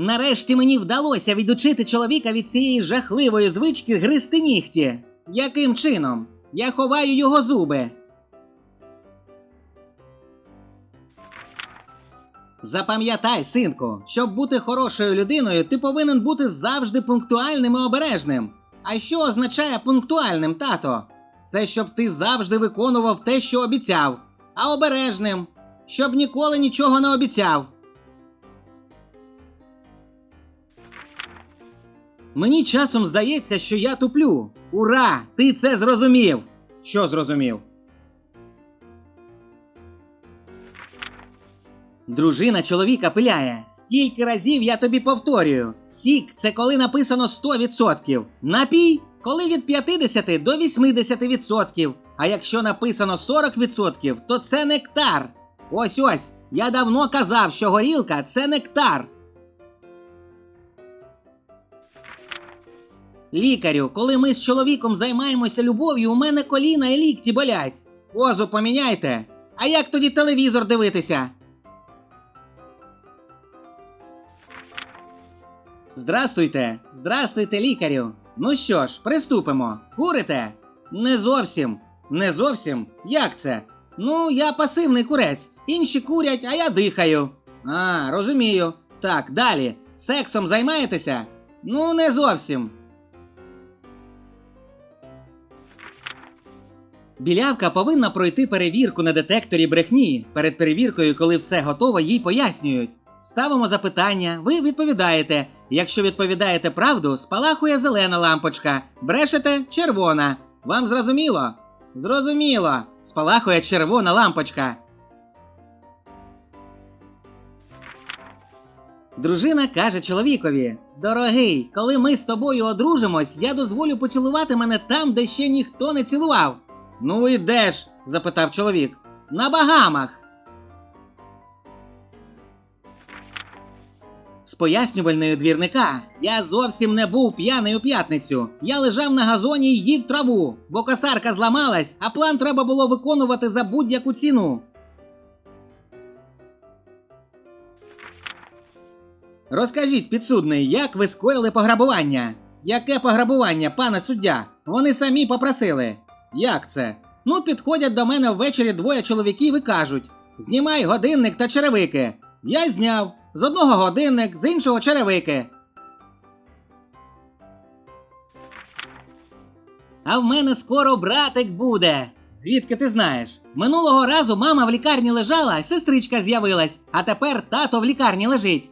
Нарешті мені вдалося відучити чоловіка від цієї жахливої звички гризти нігті. Яким чином? Я ховаю його зуби. Запам'ятай, синку, щоб бути хорошою людиною, ти повинен бути завжди пунктуальним і обережним. А що означає пунктуальним, тато? Це щоб ти завжди виконував те, що обіцяв, а обережним, щоб ніколи нічого не обіцяв. Мені часом здається, що я туплю. Ура! Ти це зрозумів! Що зрозумів? Дружина чоловіка пиляє. Скільки разів я тобі повторюю? Сік це коли написано 100%. Напій коли від 50 до 80%. А якщо написано 40%, то це нектар. Ось ось. Я давно казав, що горілка це нектар. Лікарю, коли ми з чоловіком займаємося любов'ю, у мене коліна і лікті болять. Позу поміняйте. А як тоді телевізор дивитися? Здрастуйте, здрастуйте, лікарю. Ну що ж, приступимо. Курите? Не зовсім. Не зовсім? Як це? Ну, я пасивний курець. Інші курять, а я дихаю. А, розумію. Так, далі. Сексом займаєтеся? Ну, не зовсім. Білявка повинна пройти перевірку на детекторі брехні. Перед перевіркою, коли все готово, їй пояснюють. Ставимо запитання, ви відповідаєте. Якщо відповідаєте правду, спалахує зелена лампочка, брешете червона. Вам зрозуміло? Зрозуміло. Спалахує червона лампочка. Дружина каже чоловікові: Дорогий, коли ми з тобою одружимось, я дозволю поцілувати мене там, де ще ніхто не цілував. Ну і де ж? запитав чоловік. На багамах. З пояснювальної двірника я зовсім не був п'яний у п'ятницю. Я лежав на газоні і їв траву, бо косарка зламалась, а план треба було виконувати за будь-яку ціну. Розкажіть, підсудний, як ви скоїли пограбування? Яке пограбування, пане суддя? Вони самі попросили. Як це? Ну, підходять до мене ввечері двоє чоловіків і кажуть: знімай годинник та черевики. Я зняв. З одного годинник, з іншого черевики. А в мене скоро братик буде. Звідки ти знаєш? Минулого разу мама в лікарні лежала, сестричка з'явилась, а тепер тато в лікарні лежить.